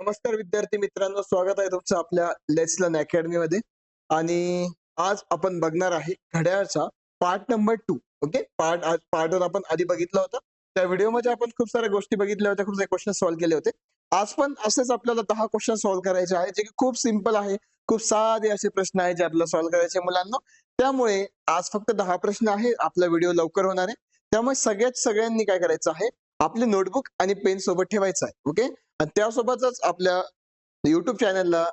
नमस्कार विद्यार्थी मित्रांनो स्वागत आहे तुमचं आपल्या लेट्स अकॅडमी मध्ये. आणि आज आपण बघणार आहे घड्याळचा part number two okay part आज पार्ट वन आपण आधी बघितला होता. त्या व्हिडिओमध्ये आपण खूप साऱ्या गोष्टी बघितल्या होत्या खूप सारे क्वेश्चन सॉल्व्ह केले होते. आज पण असेच आपल्याला दहा क्वेश्चन सॉल्व्ह करायचे आहे जे की खूप सिंपल आहे. खूप साधे असे प्रश्न आहे जे आपल्याला सॉल्व्ह करायचे मुलांना. त्यामुळे आज फक्त दहा प्रश्न आहे आपला व्हिडिओ लवकर होणार आहे. त्यामुळे सगळ्यात सगळ्यांनी काय करायचं आहे आपले नोटबुक आणि पेन सोबत ठेवायचं आहे ओके त्यासोबतच आपल्या युट्यूब चॅनलला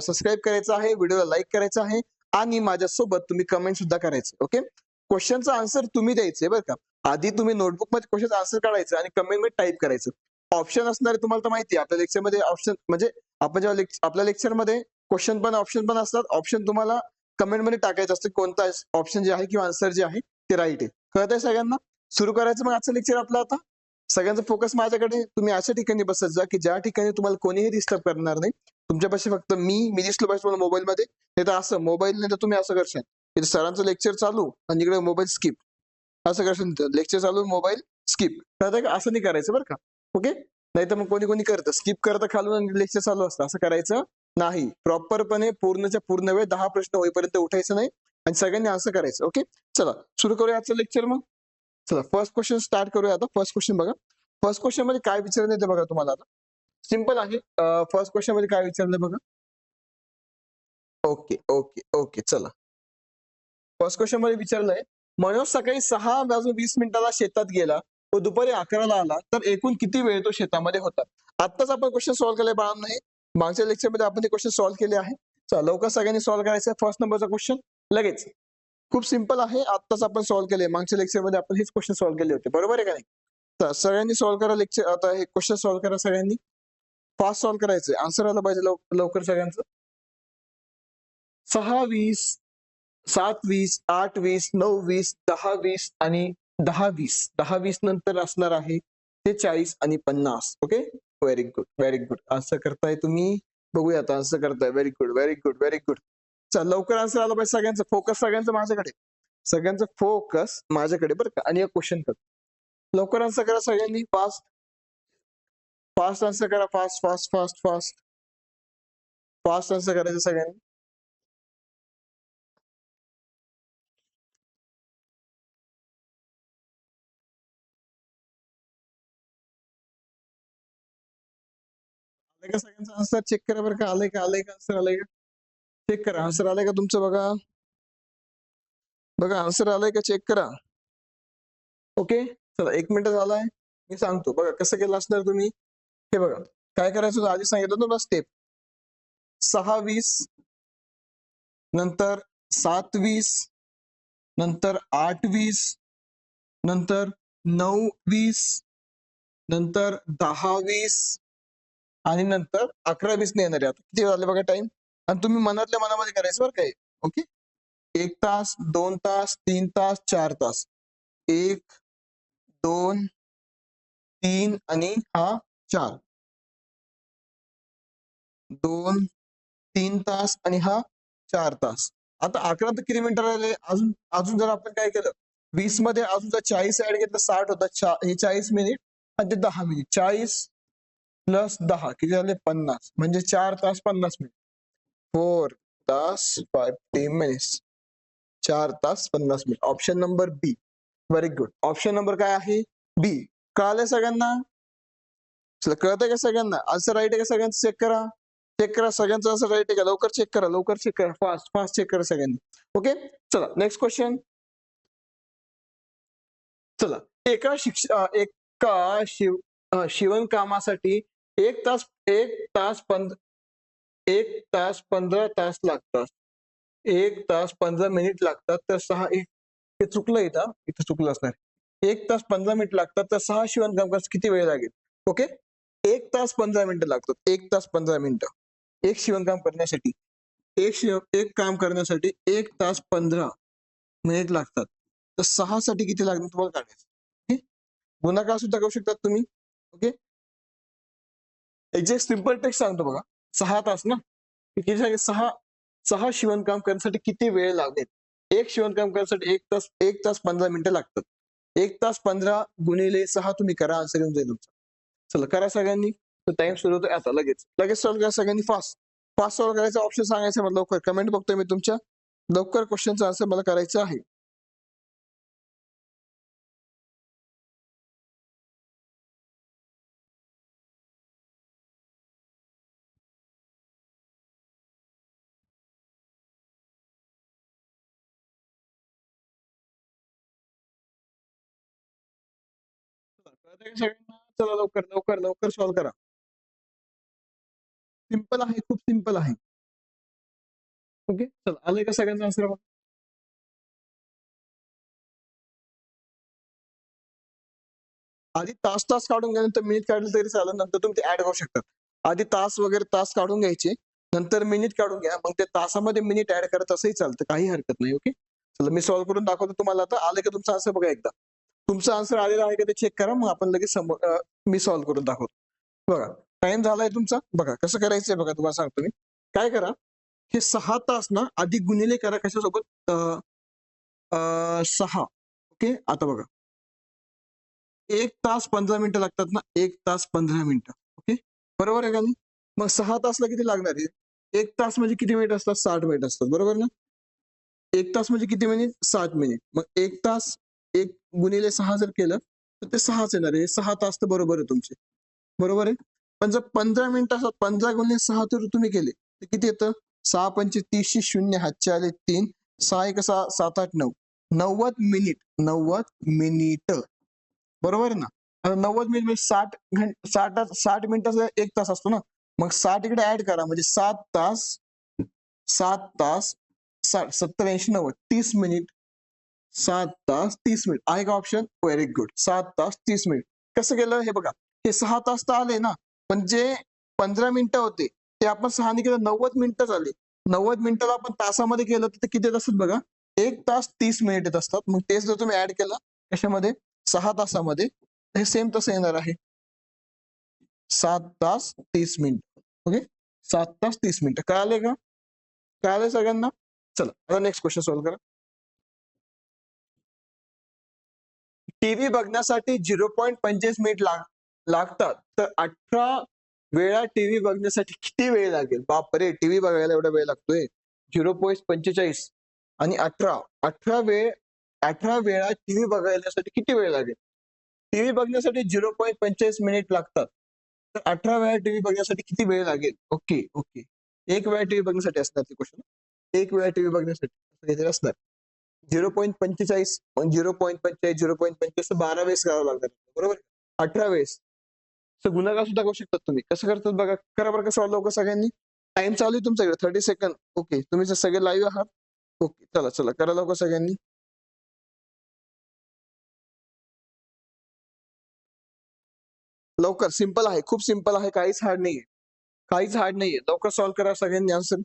सबस्क्राईब करायचं आहे व्हिडिओला लाईक करायचं आहे आणि माझ्यासोबत तुम्ही कमेंट सुद्धा करायचं ओके क्वेश्चनचं आन्सर तुम्ही द्यायचंय बरं का? आधी तुम्ही नोटबुकमध्ये क्वेश्चन आन्सर काढायचं आणि कमेंटमध्ये टाईप करायचं. ऑप्शन असणारे तुम्हाला तर माहिती आहे आपल्या लेक्चरमध्ये ऑप्शन म्हणजे आपण जेव्हा आपल्या लेक्चरमध्ये क्वेश्चन पण ऑप्शन पण असतात ऑप्शन तुम्हाला कमेंटमध्ये टाकायचं असतं कोणता ऑप्शन जे आहे किंवा आन्सर जे आहे ते राईट आहे. कळत आहे सगळ्यांना? सुरू करायचं मग आजचं लेक्चर आपलं आता? सगळ्यांचा फोकस माझ्याकडे. तुम्ही अशा ठिकाणी बसत जा की ज्या ठिकाणी तुम्हाला कोणीही डिस्टर्ब करणार नाही. तुमच्यापाशी फक्त मी मी दिसलो पाहिजे तुम्हाला मोबाईलमध्ये नाही तर असं मोबाईल नाही तर तुम्ही असं करशाल. इथे सरांचं लेक्चर चालू आणि इकडे मोबाईल स्किप असं करशाल लेक्चर चालू मोबाईल स्किप कळतं असं नाही करायचं बरं का. ओके नाही तर मग कोणी कोणी करतं. स्किप करतं खालून आणि लेक्चर चालू असतं. असं करायचं नाही. प्रॉपरपणे पूर्णच्या पूर्ण वेळ दहा प्रश्न होईपर्यंत उठायचं नाही. आणि सगळ्यांनी असं करायचं. ओके चला. सुरू करूया आजचं लेक्चर मग. चला फर्स्ट क्वेश्चन स्टार्ट करूया आता. फर्स्ट क्वेश्चन बघा. फर्स्ट क्वेश्चनमध्ये काय विचारलं ते बघा तुम्हाला आता. सिंपल आहे. फर्स्ट क्वेश्चनमध्ये काय विचारलं बघा. ओके ओके ओके चला. फर्स्ट क्वेश्चनमध्ये विचारलंय मनोज सकाळी सहा वाजून वीस मिनिटाला शेतात गेला. व दुपारी अकराला आला. तर एकूण किती वेळ तो शेतामध्ये होता? आत्ताच आपण क्वेश्चन सॉल्व्ह केले बाळा नाही मागच्या लेक्चरमध्ये आपण ते क्वेश्चन सॉल्व्ह केले आहे. चला लवकर सगळ्यांनी सॉल्व्ह करायचं फर्स्ट नंबरचा क्वेश्चन लगेच. खूप सिंपल आहे. आत्ताच आपण सॉल्व्ह केले मागच्या लेक्चरमध्ये आपण हेच क्वेश्चन सॉल्व्ह केले होते. बरोबर आहे का नाही? तर सगळ्यांनी सॉल्व्ह करा लेक्चर आता हे क्वेश्चन सॉल्व्ह करा सगळ्यांनी. फास्ट सॉल्व्ह करायचं आन्सर आला पाहिजे लवकर सगळ्यांचं. सहा वीस सात वीस आठ वीस नऊ वीस दहा वीस आणि दहा वीस. दहा वीस नंतर असणार आहे ते चाळीस आणि पन्नास. Okay very good very good answer करताय तुम्ही? बघूया आता. आन्सर करताय. Very good very good very good चल, लवकर आन्सर आला पाहिजे सगळ्यांचं. फोकस सगळ्यांचं माझ्याकडे. सगळ्यांचं फोकस माझ्याकडे बरं का. आणि एक क्वेश्चन कर. लवकर आन्सर करा सगळ्यांनी. फास्ट फास्ट आन्सर करा. Fast fast fast fast fast answer करायचं सगळ्यांनी. सगळ्यांचं आन्सर चेक करा बरं का. आलंय का? आलंय का? आन्सर आलंय का? चेक करा. आन्सर आलंय का तुमचं बघा? बघा आन्सर आलंय का चेक करा? ओके चला एक मिनिट झालाय. मी सांगतो. बघा कसं केलं असणार तुम्ही? हे बघा. काय करायचं होतं? आधी सांगितलं तुम्हाला स्टेप सहा वीस नंतर सात वीस नंतर आठ वीस नंतर नऊ वीस नंतर दहा वीस आणि नंतर अकरा वीस येणार. आहे आता किती झाले बघा टाइम आणि तुम्ही मनातल्या मनामध्ये करायचं बरं काय ओके? एक तास दोन तास तीन तास चार तास. एक दोन तीन आणि हा चार. दोन तीन तास आणि हा चार तास. आता अकरा तर किती मिनिटं राहिले? अजून अजून जर आपण काय केलं? वीसमध्ये अजून जर चाळीस ऍड घेतलं साठ होता. हे चाळीस मिनिट आणि ते दहा मिनिट चाळीस प्लस दहा किती झाले? पन्नास. म्हणजे चार तास पन्नास मिनिट फोर तास फिफ्टीन मिनिट्स चार तास पन्नास minute option number B very good option number काय आहे? बी कळालंय सगळ्यांना? कळतंय का सगळ्यांना? आन्सर राईट आहे का सगळ्यांचं? चेक करा. चेक करा. सगळ्यांचं आन्सर राईट आहे का? लवकर चेक करा. लवकर चेक करा. फास्ट फास्ट चेक करा सगळ्यांनी. ओके चला नेक्स्ट क्वेश्चन चला. एका शिक्ष एका शिव शिवणकामासाठी एक तास एक तास पंध एक तास पंधरा तास लागतात. एक तास पंधरा मिनिट लागतात तर सहा एक हे चुकलं इथं इथं चुकलं असणार. एक तास पंधरा मिनिट लागतात तर सहा शिवणकाम करण्यास किती वेळ लागेल? ओके एक तास पंधरा मिनिटं लागतात. एक तास पंधरा मिनिटं एक शिवणकाम करण्यासाठी एक शिव एक काम करण्यासाठी एक तास पंधरा मिनिट लागतात. तर सहा साठी किती लागणार तुम्हाला काढायचं? ओके गुणाकार सुद्धा करू शकतात तुम्ही. ओके एक्झॅक्ट सिंपल टेक्स्ट सांगतो बघा. सहा तास ना? किती सहा सहा शिवणकाम करण्यासाठी किती वेळ लागेल? एक शिवणकाम करण्यासाठी एक तास एक तास पंधरा मिनिटं लागतात. एक तास पंधरा गुणिले सहा तुम्ही करा आन्सर येऊन जाईल तुमचा. चला करा सगळ्यांनी. टाइम सुरू होतो आता लगेच. लगेच सॉल्व्ह करा सगळ्यांनी फास्ट फास्ट सॉल्व्ह करायचा ऑप्शन सांगायचं मला लवकर. कमेंट बघतोय मी तुमच्या. लवकर क्वेश्चनचा आन्सर मला करायचं आहे. सगळ्यांना? चला लवकर लवकर लवकर सॉल्व्ह करा. सिंपल आहे खूप सिंपल आहे. ओके चला आलंय का सगळ्यांचा आन्सर आधी तास तास काढून घ्या नंतर मिनिट काढलं तरी चालेल नंतर तुम्ही ते ऍड करू शकता आधी तास वगैरे तास काढून घ्यायचे नंतर मिनिट काढून घ्या मग ते तासामध्ये मिनिट ऍड करत असंही चालतं काही हरकत नाही ओके चला मी सॉल्व्ह करून दाखवतो तुम्हाला आता. आलं का तुमचं असं बघा एकदा. तुमचा आन्सर आलेला आहे का ते चेक करा मग आपण लगेच समोर मी सॉल्व्ह करून दाखवतो. बघा टाइम झालाय तुमचा. बघा कसं करायचंय बघा तुम्हाला सांगतो मी. काय करा हे सहा तास ना आधी गुन्हेले करा कशासोबत? अं, सहा. ओके आता बघा. एक तास पंधरा मिनिटं लागतात ना? एक तास पंधरा मिनिटं. ओके? बरोबर आहे का नाही? मग सहा तासला किती लागणार आहे एक तास म्हणजे किती मिनिट असतात? साठ मिनिट असतात. बरोबर ना? एक तास म्हणजे किती मिनिट? साठ मिनिट. मग एक तास गुणिले सहा जर केलं तर ते सहाच येणार आहे. सहा तास तर बरोबर आहे तुमचे. बरोबर आहे? पण जर पंधरा मिनिटात पंधरा गुणिले सहा तर तुम्ही केले तर किती येतं? सहा पंचे तीसशे शून्य हातचे आले तीन. सहा एक सहा सात आठ नऊ. नव्वद मिनिट नव्वद मिनिट. बरोबर ना? आता नव्वद मिनिट म्हणजे साठ घंट साठ साठ मिनिटाचा एक तास असतो ना? मग साठ इकडे ऍड करा. म्हणजे सात तास सात तास साठ सत्तर ऐंशी नव्वद. तीस मिनिट सात तास तीस मिनिट. आहे का ऑप्शन व्हेरी गुड सात तास तीस मिनिट. कसं गेलं हे बघा. हे सहा तास तर आले ना. पण जे पंधरा मिनिटं होते ते आपण सहाने केलं नव्वद मिनिटं झाले. नव्वद मिनिटाला आपण तासामध्ये केलं तर ते किती येत असतात बघा? एक तास तीस मिनिट येत असतात. मग तेच जर तुम्ही ऍड केलं कशामध्ये? सहा तासामध्ये. हे सेम तसं येणार आहे. सात तास तीस मिनिट. ओके? सात तास तीस मिनिट. कळाले का? कळाले सगळ्यांना? चला आता नेक्स्ट क्वेश्चन सॉल्व्ह करा. टीव्ही बघण्यासाठी झिरो पॉईंट पंचवीस मिनिट लाग लागतात. तर अठरा वेळा टीव्ही बघण्यासाठी किती वेळ लागेल? बापरे! टीव्ही बघायला एवढा वेळ लागतोय. झिरो पॉईंट पंचेचाळीस आणि अठरा. अठरा वेळ अठरा वेळा टीव्ही बघायसाठी किती वेळ लागेल? टीव्ही बघण्यासाठी झिरो पॉईंट पंचेचाळीस मिनिट लागतात. तर अठरा वेळा टीव्ही बघण्यासाठी किती वेळ लागेल? Okay okay. एक वेळा टीव्ही बघण्यासाठी असणार ते क्वेश्चन एक वेळा टीव्ही बघण्यासाठी असणार. झिरो पॉईंट पंचेचाळीस झिरो पॉईंट पंचेचाळीस झिरो पॉईंट पंचेचाळीस बारा वेळेस करावं लागणार बरोबर? अठरा वेळेस तर गुन्हागार सुद्धा करू शकतात तुम्ही. कसं करतात बघा? करा बरं का सॉल्व लवकर सगळ्यांनी. टाइम चालू आहे तुमच्याकडे थर्टी सेकंड ओके तुम्ही जर सगळे लाईव्ह आहात. ओके चला चला, करा लवकर सगळ्यांनी. लवकर सिंपल आहे. खूप सिंपल आहे. काहीच हार्ड नाहीये. काहीच हार्ड नाहीये. लवकर सॉल्व्ह करा सगळ्यांनी आन्सर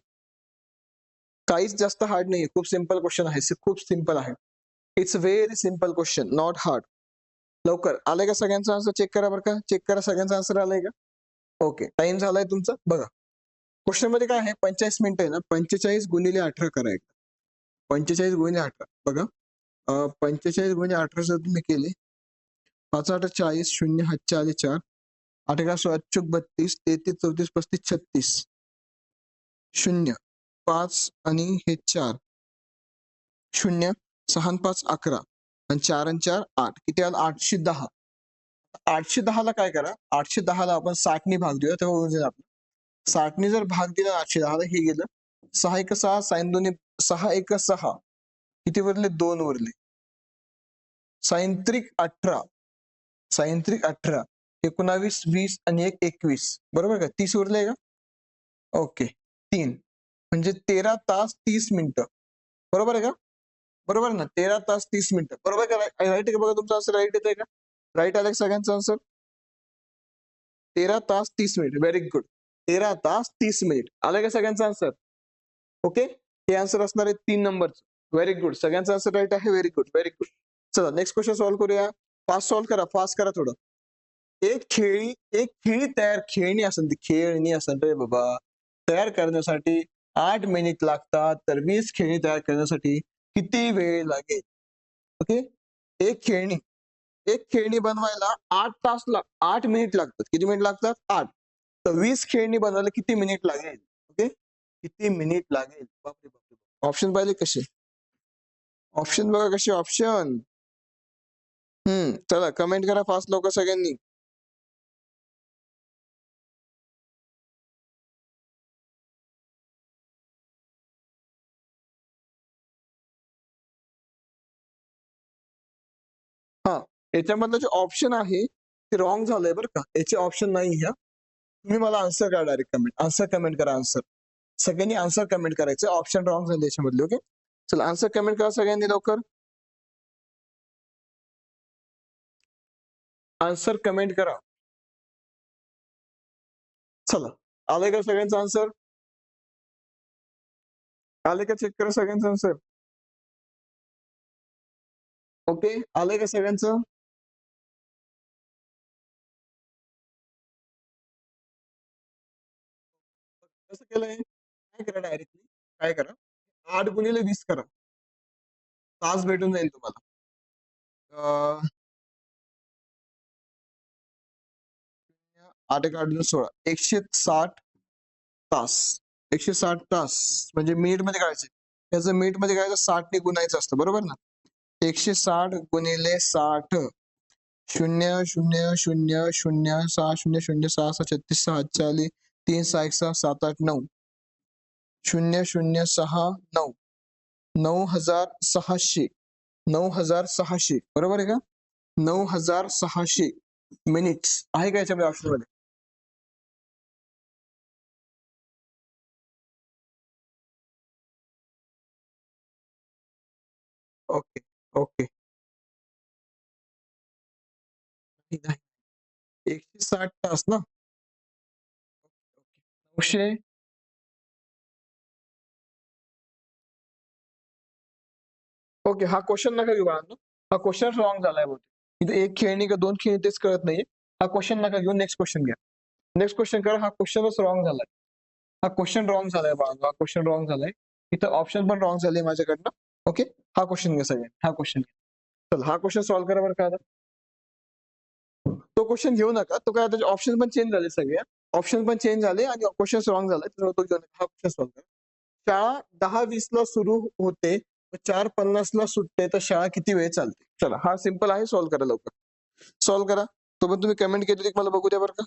काहीच जास्त हार्ड नाहीये. खूप सिंपल क्वेश्चन आहे. सि- खूप सिंपल आहे. It's very simple question not hard लवकर. आलंय का सगळ्यांचा आन्सर चेक करा बरं का. चेक करा सगळ्यांचा आन्सर आलाय का? ओके टाइम झालाय तुमचा? बघा. क्वेश्चन मध्ये काय आहे? पंचेचाळीस मिनिटं आहे ना? पंचेचाळीस गुणिले अठरा करा एक पंचेचाळीस गुणिले अठरा. बघा. पंचेचाळीस गुणिले अठरा जर तुम्ही केले, पाच आठ चाळीस शून्य आले चार. एका सोळा चौक बत्तीस, तेहतीस, चौतीस, पस्तीस, छत्तीस. शून्य. पाच आणि हे चार. शून्य सहा पाच अकरा. आणि चार आणि चार आठ. किती आलं? आठशे दहा. आठशे दहाला काय करा? आठशे दहाला आपण साठने भाग देऊया तेव्हा उरून जाईल आपलं. साठने जर भाग दिला आठशे दहाला हे गेलं. सहा एक सहा साईन दोन्ही सहा एक सहा. किती उरले दोन उरले सायंत्रिक अठरा. सायंत्रिक अठरा. एकोणावीस वीस आणि एक एकवीस. बरोबर का? तीस उरले का? ओके. तीन. म्हणजे तेरा तास तीस मिनिटं. बरोबर आहे का? बरोबर ना? तेरा तास तीस मिनिटं. बरोबर का? राईट आहे का? बघा तुमचा आन्सर राईट येत आहे का? राईट आलं का सगळ्यांचा आन्सर तेरा तास तीस मिनिट. व्हेरी गुड तेरा तास तीस मिनिट. आलं का सगळ्यांचा आन्सर ओके हे आन्सर असणार आहे तीन नंबरचं व्हेरी गुड सगळ्यांचं आन्सर राईट आहे? व्हेरी गुड व्हेरी गुड चला नेक्स्ट क्वेश्चन सॉल्व्ह करूया. फास्ट सॉल्व्ह करा. फास्ट करा थोडं. एक खेळी एक खेळी तयार खेळणी असेल ती. खेळणी असेल रे बाबा. तयार करण्यासाठी आठ मिनिट लागतात. तर वीस खेळणी तयार करण्यासाठी किती वेळ लागेल? ओके? एक खेळणी. एक खेळणी बनवायला आठ तास लाग आठ मिनिट लागतात. किती मिनिट लागतात? आठ. तर वीस खेळणी बनवायला किती मिनिट लागेल? ओके? किती मिनिट लागेल? बापरे बापरे ऑप्शन पाहिले कसे? ऑप्शन बघा कसे ऑप्शन हम्म चला कमेंट करा फास्ट लवकर सगळ्यांनी. याच्यामधलं जे ऑप्शन आहे, ते रॉंग बरं का. याचे ऑप्शन नाही ह्या तुम्ही मला आन्सर करा डायरेक्ट कमेंट आन्सर कमेंट करा आन्सर सगळ्यांनी आन्सर कमेंट करायचं. ऑप्शन रॉंग झाले ओके चला आन्सर कमेंट करा सगळ्यांनी लवकर. आन्सर कमेंट करा. चला, आलंय का सगळ्यांचं आन्सर आले का चेक करा सगळ्यांचं आन्सर ओके आलंय का सगळ्यांचं? कसं करा डायरेक्टली करा? आठ गुणिले वीस करा. तास भेटून जाईल तुम्हाला. अं, आठ एक आठ सोळा. एकशे साठ तास. एकशे साठ तास. म्हणजे मिनिट मध्ये काढायचे. त्याचं मिनिट मध्ये काय साठ ने गुणायचं असतं. बरोबर ना? एकशे साठ गुणिले साठ. शून्य शून्य शून्य शून्य सहा शून्य शून्य सहा सहा छत्तीस सहा चाळीस तीन सहा एक सहा सात आठ नऊ. शून्य शून्य सहा नऊ. नऊ हजार सहाशे. नऊ हजार सहाशे. बरोबर आहे का? नऊ हजार सहाशे मिनिट्स आहे का याच्यामध्ये ऑप्शनमध्ये? ओके ओके नाही. एकशे साठ तास ना? नऊशे ओके, हा क्वेश्चन नका घेऊ बाळांनो. हा क्वेश्चन रॉंग झालाय बहुतेक. इथे एक खेळणी का दोन खेळणी तेच कळत नाहीये. हा क्वेश्चन नका घेऊ नेक्स्ट क्वेश्चन घ्या. नेक्स्ट क्वेश्चन करा, हा क्वेश्चनच रॉंग झालाय. हा क्वेश्चन रॉंग झालाय बाळांनो, हा क्वेश्चन रॉंग झालाय. इथं ऑप्शन पण रॉंग झाले माझ्याकडनं. ओके, हा क्वेश्चन घ्या सगळ्यांनी, हा क्वेश्चन घ्या. चल, हा क्वेश्चन सॉल्व्ह करा बरं का आता. तो क्वेश्चन घेऊ नका तो काय त्याचे ऑप्शन पण चेंज झाले सगळे. ऑप्शन पण चेंज झाले आणि क्वेश्चन रॉंग झाला त्यामुळे तो हा क्वेश्चन सॉल्व्ह करा. शाळा दहा वीस ला सुरू होते चार पन्नास ला सुटते तर शाळा किती वेळ चालते? चला हा सिंपल आहे सॉल्व्ह करा लवकर. सॉल्व्ह करा. तो पण तुम्ही कमेंट केली मला बघू द्या बरं का.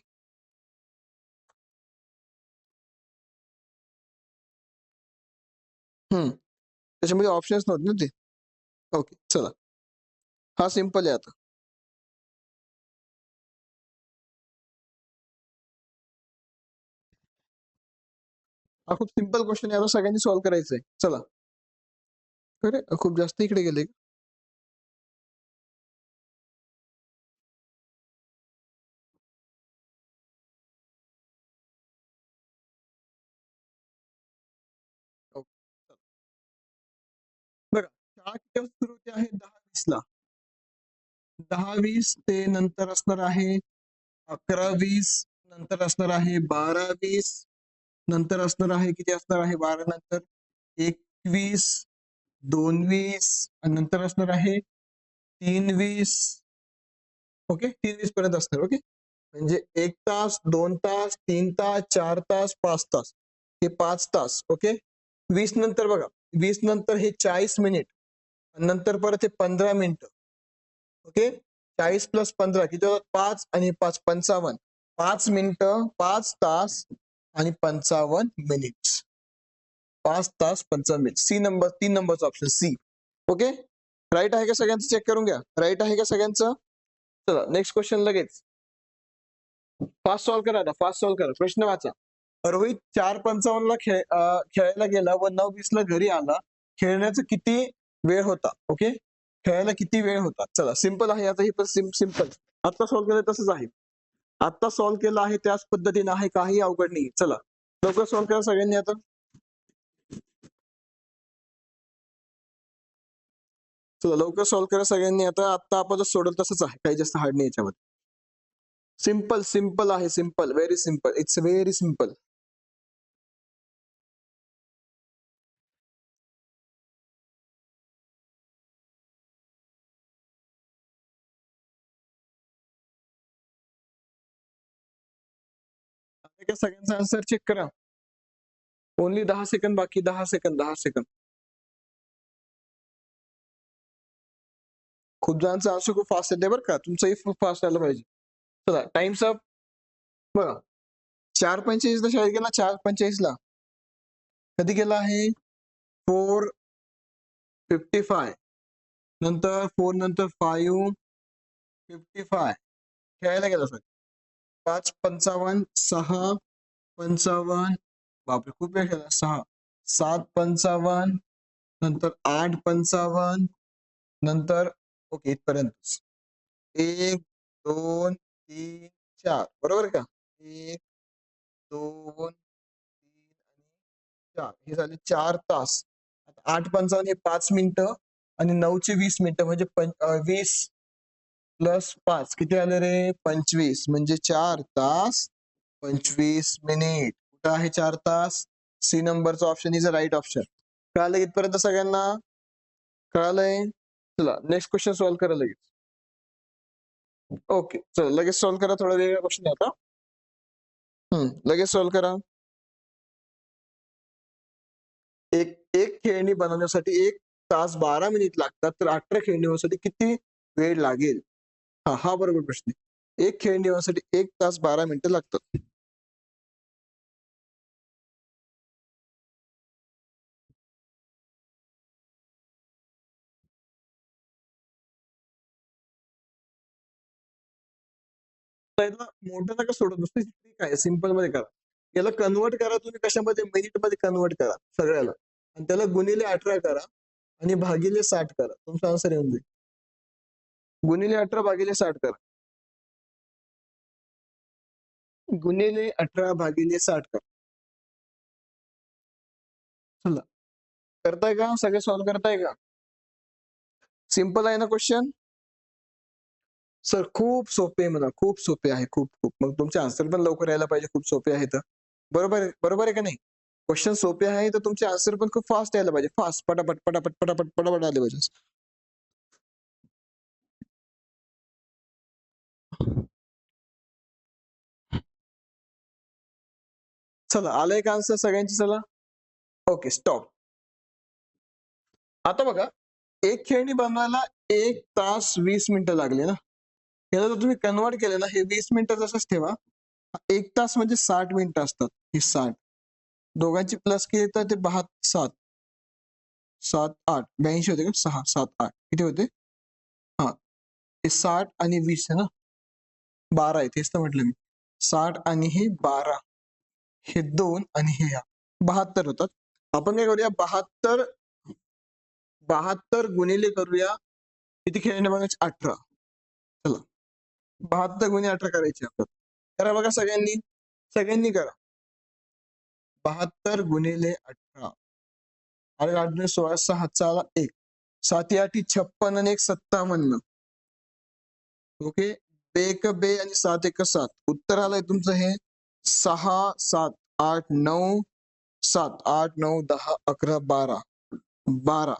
हम्म. त्याच्यामध्ये ऑप्शन्स नव्हते ना ते? ओके चला. हा सिंपल आहे आता. हा खूप सिंपल क्वेश्चन आहे. आता सगळ्यांनी सॉल्व्ह करायचं आहे चला अरे खूप जास्त इकडे गेले. हो. बघा शाळा किती सुरू होते आहे दहा वीस ला. दहा वीस ते नंतर असणार आहे अकरा वीस नंतर असणार आहे बारा वीस नंतर असणार आहे किती असणार आहे? बारा नंतर एकवीस दोन वीस नंतर असणार आहे तीन वीस ओके? तीन वीस पर्यंत असणार ओके? म्हणजे एक तास दोन तास तीन तास चार तास पाच तास. हे पाच तास ओके? वीस नंतर बघा वीस नंतर हे चाळीस मिनिट नंतर परत हे पंधरा मिनिट ओके? चाळीस प्लस पंधरा किती होतात? पाच आणि पाच पंचावन्न. पाच मिनिट पाच तास आणि पंचावन्न मिनिट पाच तास पंचावन्न मिनिट सी नंबर तीन नंबरचा ऑप्शन सी ओके राईट आहे का सगळ्यांचं? चेक करून घ्या. राईट आहे का सगळ्यांचं? चला नेक्स्ट क्वेश्चन लगेच. फास्ट सॉल्व्ह करा आता. फास्ट सॉल्व्ह करा. प्रश्न वाचा. रोहित चार पंचावन्नला खेळ खेळायला गेला व नऊ वीस ला घरी आला. खेळण्याचा किती वेळ होता? ओके खेळायला किती वेळ होता? चला सिंपल आहे. आता ही पण सिंपल आता सॉल्व्ह केलं तसंच आहे. आता सॉल्व्ह केलं आहे त्याच पद्धतीने आहे काही अवघड नाही. चला लवकर सॉल्व्ह करा सगळ्यांनी आता. चला लवकर सॉल्व्ह करा सगळ्यांनी आता. आता आपण जर सोडल तसंच आहे काही जास्त हार्ड नाही याच्यामध्ये. सिंपल सिंपल आहे simple very simple it's very simple का सगळ्यांचा आन्सर चेक करा. ओनली दहा सेकंद बाकी दहा सेकंद दहा सेकंद खूप जणांचा आन्सर खूप फास्ट येते बरं का. तुमचंही फास्ट आलं पाहिजे. चला टाइम्स अप बघा चार पंचेचाळीसला शाळेत गेला, चार पंचेचाळीसला. कधी गेला आहे? फोर फिफ्टी फाय नंतर फोर नंतर फाईव्ह फिफ्टी फाय खेळायला गेला सर. पाच पंचावन्न सहा पंचावन्न. बापरे खूप वेळ खेळला सहा. सात पंचावन्न. नंतर आठ पंचावन्न. नंतर ओके इथपर्यंत. एक दोन तीन चार. बरोबर का? एक दोन तीन आणि चार. हे झाले चार तास. आता आठ पंचावन्न हे पाच मिनिटं आणि नऊचे वीस मिनिटं. म्हणजे पंच वीस प्लस पाच. किती आले रे? पंचवीस. म्हणजे चार तास पंचवीस मिनिट. कुठं आहे चार तास? सी नंबरचा option is a right option कळालं इथपर्यंत सगळ्यांना? कळालंय? चला नेक्स्ट क्वेश्चन सॉल्व्ह करा लगेच. ओके चला लगेच सॉल्व्ह करा थोडा वेगळा क्वेश्चन आहे आता. हम्म लगेच सॉल्व्ह करा. एक एक खेळणी बनवण्यासाठी एक तास बारा मिनिट लागतात तर अठरा खेळणी होण्यासाठी किती वेळ लागेल? हा हा बरोबर प्रश्न आहे. एक खेळणी होण्यासाठी एक तास बारा मिनिटं लागतात. याला मोठं नका सोडत नुसतं काय सिंपलमध्ये करा. याला कन्वर्ट करा तुम्ही कशामध्ये मिनिटमध्ये कन्वर्ट करा सगळ्याला. आणि त्याला गुणिले अठरा करा आणि भागिले साठ करा. तुमचा आन्सर येऊन जाईल. गुणिले अठरा भागिले साठ करा. गुणिले अठरा भागिले साठ करा. चला. करताय का? सगळे सॉल्व्ह करताय का? सिम्पल आहे ना क्वेश्चन सर खूप सोपे म्हणा खूप सोपे आहे. खूप खूप. मग तुमचे आन्सर पण लवकर यायला पाहिजे. खूप सोपे आहे तर. बरोबर बरोबर आहे का नाही? क्वेश्चन सोपे आहे तर तुमचे आन्सर पण खूप फास्ट यायला पाहिजे. फास्ट पटापट पटापट पटापट पटापट आले पाहिजे. चला आलंय का आन्सर सगळ्यांची? चला. ओके स्टॉप आता बघा एक खेळणी बनवायला एक तास वीस मिनिटं लागले ना? याला जर तुम्ही कन्वर्ट केले ना हे वीस मिनिटं तसंच ठेवा. एक तास म्हणजे साठ मिनिटं असतात हे साठ. दोघांची प्लस केली तर ते बहात सात. सात आठ. ब्याऐंशी होते का? सहा सात आठ. किती होते? हा. हे साठ आणि वीस आहे ना? बारा आहे तेच तर म्हटलं मी. साठ आणि हे बारा. हे दोन आणि हे ह्या बहात्तर होतात. आपण काय करूया? बहात्तर बहात्तर गुणिले करूया. किती खेळणे बघायचे अठरा. चला. बहात्तर गुणिले अठरा करायचे आपण करा बघा सगळ्यांनी. सगळ्यांनी करा. बहात्तर गुणिले अठरा. अरे आठ सोळा सहा चाला एक. साती आठी छप्पन आणि एक सत्तावन्न. ओके? बे एक बे आणि सात एक सात. उत्तर आलंय तुमचं हे. सहा सात आठ नऊ सात आठ नऊ दहा अकरा बारा. बारा.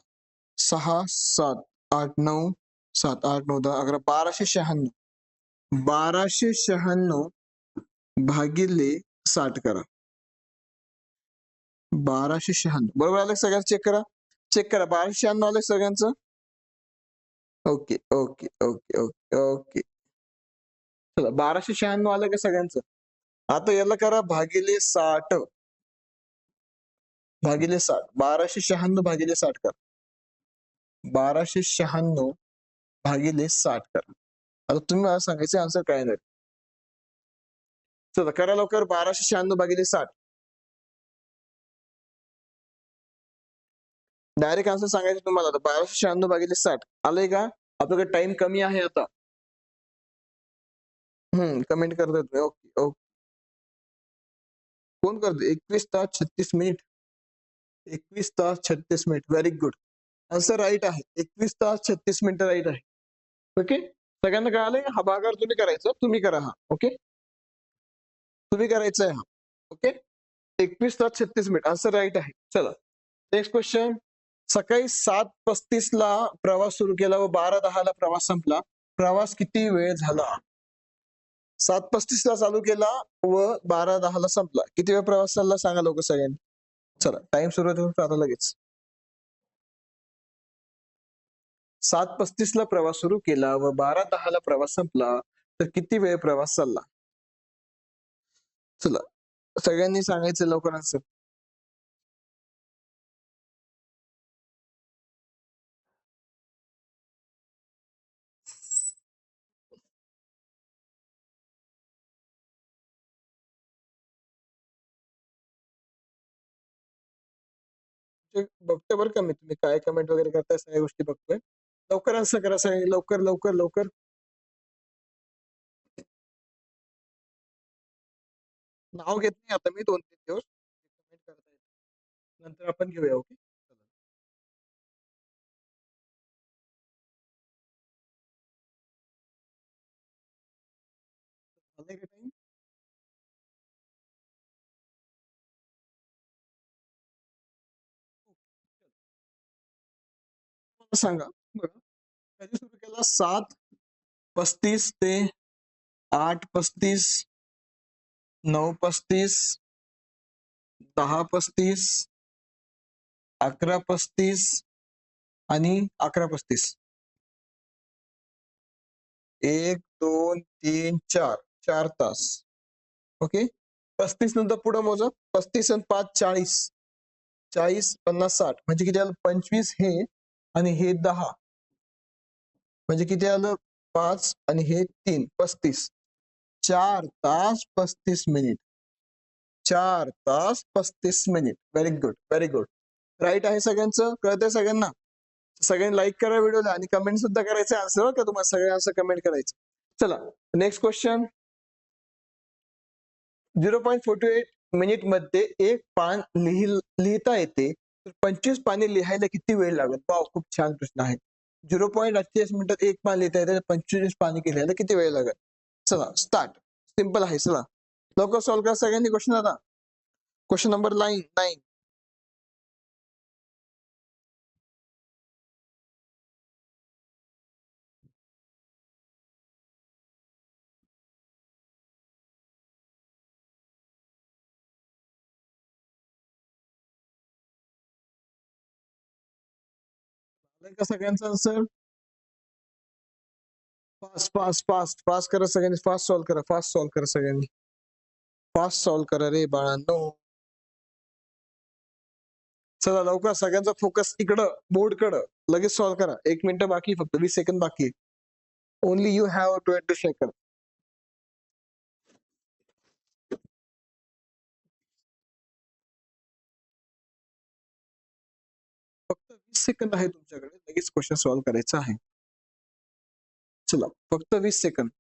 सहा सात आठ नऊ सात आठ नऊ दहा अकरा बाराशे शहाण्णव. बाराशे शहाण्णव भागिले साठ करा. बाराशे शहाण्णव. बरोबर आलं सगळ्यांचं? चेक करा. चेक करा. बाराशे शहाण्णव आलं सगळ्यांचं? Okay okay okay okay okay चला बाराशे शहाण्णव आलं का सगळ्यांचं? आता याला करा भागिले साठ. भागिले साठ. बाराशे शहाण्णव भागिले साठ करा. बाराशे शहाण्णव भागिले साठ करा. आता तुम्ही मला सांगायचे आन्सर काय नाही. चला करा लवकर. बाराशे शहाण्णव भागिले साठ. डायरेक्ट आन्सर सांगायचं तुम्हाला. आता बाराशे शहाण्णव भागिले साठ. आलंय का? आपल्याकडे टाइम कमी आहे आता. हम्म कमेंट करतोय तुम्ही. ओके ओके कोण करतो एकवीस तास छत्तीस मिनिट. एकवीस तास छत्तीस minute. Very good answer right आहे. एकवीस तास छत्तीस मिनिट राईट आहे. ओके सगळ्यांना कळालंय? हा भागावर तुम्ही करायचं. तुम्ही करा हा. ओके तुम्ही करायचा आहे हा. ओके एकवीस तास छत्तीस मिनिट. आन्सर राईट आहे. चला. नेक्स्ट क्वेश्चन सकाळी सात पस्तीस ला प्रवास सुरू केला व बारा दहा ला प्रवास संपला. प्रवास किती वेळ झाला? सात पस्तीस ला चालू केला व बारा दहाला संपला. किती वेळ प्रवास चालला सांगा लोक सगळ्यांनी. चला टाइम सुरुवात होऊन आता लगेच. सात पस्तीस ला प्रवास सुरू केला व बारा दहाला प्रवास संपला. तर किती वेळ प्रवास चालला? चला सगळ्यांनी सांगायचं लवकर आन्सर बघतोय बरं का मी. तुम्ही काय कमेंट वगैरे करताय सगळ्या गोष्टी बघतोय. लवकर आन्सर करा सगळे लवकर लवकर लवकर. नाव घेत नाही आता मी दोन तीन दिवस कमेंट करताय नंतर आपण घेऊया ओके? झालंय सांगा. बघा कधी सुरू केला? सात पस्तीस ते आठ पस्तीस नऊ पस्तीस दहा पस्तीस अकरा पस्तीस आणि अकरा पस्तीस. एक दोन तीन चार. चार तास. ओके? पस्तीस नंतर पुढे मोजा. पस्तीस आणि पाच चाळीस. चाळीस पन्नास साठ. म्हणजे किती पंचवीस हे आणि हे दहा. म्हणजे किती आलं? पाच आणि हे तीन पस्तीस. चार तास पस्तीस मिनिट. चार तास पस्तीस minute. Very good very good right आहे सगळ्यांचं? कळतंय सगळ्यांना? सगळ्यांनी लाईक करा व्हिडिओला आणि कमेंट सुद्धा करायचं आन्सर हो का तुम्हाला सगळ्या असं कमेंट करायचं? चला next question zero point forty eight मिनिटमध्ये एक पान लिहि लिहिता येते. तर पंचवीस पाने लिहायला किती वेळ लागेल? वाव खूप छान प्रश्न आहे. झिरो पॉईंट अठ्ठेचाळीस मिनिटात एक पान लिहिता येते पंचवीस पाने लिहायला किती वेळ लागेल? चला स्टार्ट सिंपल आहे चला. लवकर सॉल्व्ह करा सगळ्यांनी क्वेश्चन आता. क्वेश्चन नंबर नाईन नाईन का second answer fast fast fast fast करा सगळ्यांनी. फास्ट सॉल्व करा. फास्ट सॉल्व करा सगळ्यांनी. फास्ट सॉल्व करा रे बाळांनो. चला, लवकर. सगळ्यांचा फोकस इकडं बोर्ड कडं लगेच सॉल्व करा. एक मिनिट बाकी, फक्त वीस सेकंद बाकी. Only you have twenty second वीस सेकंद आहे तुमच्याकडे, लगेच क्वेश्चन सॉल्व्ह करायचा आहे. चला, फक्त वीस सेकंद.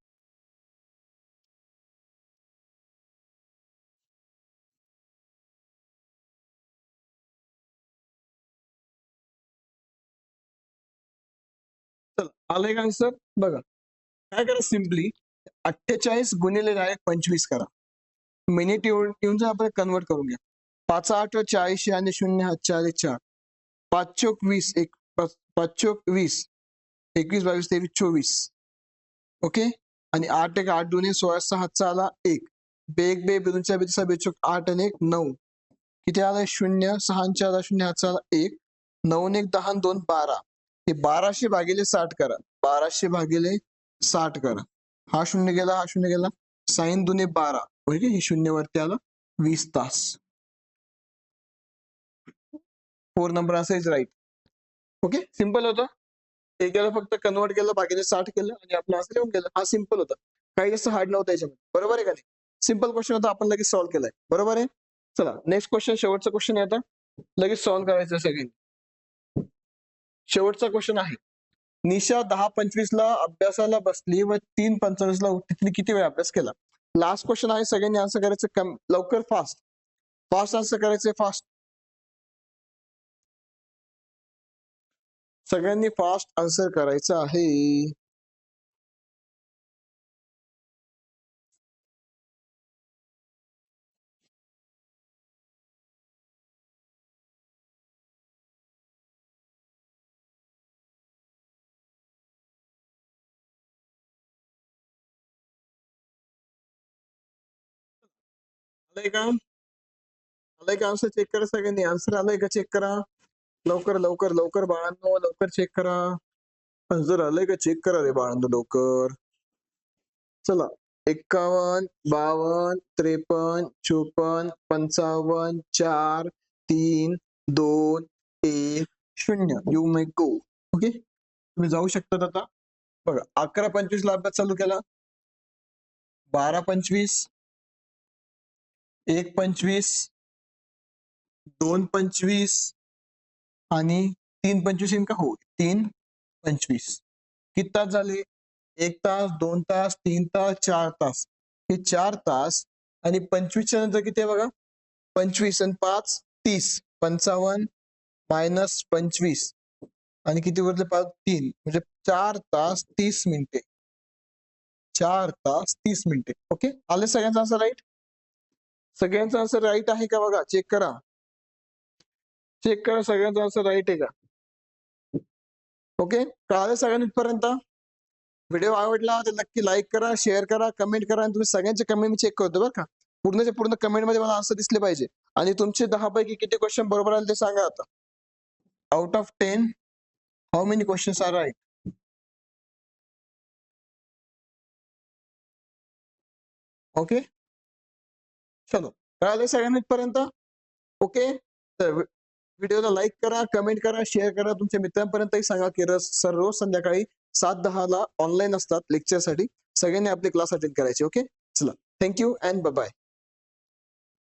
चला, आलंय का आन्सर बघा. काय करा सिम्पली अठ्ठेचाळीस गुणिले पंचवीस करा. मिनिट येऊन आपण कन्वर्ट करून घ्या. पाच आठ चाळीस आणि शून्य, चार चार. पाच चोक वीस एक पाच चोक वीस एकवीस बावीस तेवीस चोवीस. ओके? आणि आठ एक आठ दोन्ही सोळा सहा आला एक. बेग बे बेदूनच्या बेचा बेचोक आठ आणि एक नऊ. किती आला? शून्य सहा आला चार शून्य हातचा आला एक. नऊ एक दहा दोन बारा. हे बाराशे भागिले साठ करा. बाराशे भागिले साठ करा. हा शून्य गेला हा शून्य गेला. साईन दुने बारा. ओके हे शून्यवरती आलं? वीस तास. फोर नंबर असायच राईट ओके सिंपल होतं. एकाला फक्त कन्वर्ट केलं बाकीचे साठ केलं आणि आपलं असं लिहून गेलं. हा सिंपल होता. काही जास्त हार्ड नव्हतं याच्यामध्ये. बरोबर आहे का नाही? सिंपल क्वेश्चन होता आपण लगेच सॉल्व्ह केलाय. बरोबर आहे? चला नेक्स्ट क्वेश्चन शेवटचा क्वेश्चन आहे आता. लगेच सॉल्व्ह करायचं सगळ्यांनी शेवटचा क्वेश्चन आहे. निशा दहा पंचवीस ला अभ्यासाला बसली व तीन पंचवीस ला उठली. तिने किती वेळ अभ्यास केला? लास्ट क्वेश्चन आहे सगळ्यांनी आन्सर करायचं. कम लवकर फास्ट फास्ट आन्सर करायचे फास्ट सगळ्यांनी फास्ट आन्सर करायचं आहे. आलंय का? आन्सर चेक करा सगळ्यांनी? आन्सर आलंय का चेक करा? लवकर लवकर लवकर बाळांनो लवकर चेक करा. आन्सर आलंय का चेक करा रे बाळांनो लवकर. चला एक्कावन्न बावन्न त्रेपन्न चोपन्न पंचावन्न चार तीन दोन एक शून्य. यू मे गो ओके तुम्ही जाऊ शकतात आता. बघा अकरा पंचवीस ला अभ्यास चालू केला. बारा पंचवीस. एक पंचवीस. दोन पंचवीस. आणि तीन पंचवीस इनका हो तीन पंचवीस. किती तास झाले? एक तास दोन तास तीन तास चार तास. हे चार तास आणि पंचवीसच्या नंतर किती आहे बघा? पंचवीस आणि पाच तीस. पंचावन्न मायनस पंचवीस. आणि किती उरले? पाच तीन. म्हणजे चार तास तीस मिनिटे. चार तास तीस मिनिटे. ओके? आले सगळ्यांचा आन्सर राईट सगळ्यांचा आन्सर राईट आहे का बघा? चेक करा. चेक करा सगळ्यांचा आन्सर राईट आहे का? ओके कळालं सगळ्यांनी इथपर्यंत? व्हिडिओ आवडला तर नक्की लाईक करा शेअर करा कमेंट करा आणि तुम्ही सगळ्यांचे कमेंट मी चेक करतो बरं का? पूर्णच्या पूर्ण कमेंटमध्ये मला आन्सर दिसले पाहिजे. आणि तुमचे दहा पैकी किती क्वेश्चन बरोबर आले ते सांगा आता. Out of ten how many questions are right okay चलो. कळालं सगळ्यांना इथपर्यंत? ओके तर व्हिडिओला लाईक करा कमेंट करा शेअर करा. तुमच्या मित्रांपर्यंतही सांगा की रस सर रोज संध्याकाळी सात दहाला ऑनलाईन असतात लेक्चरसाठी सगळ्यांनी आपले क्लास अटेंड करायचे ओके चला. Thank you and bye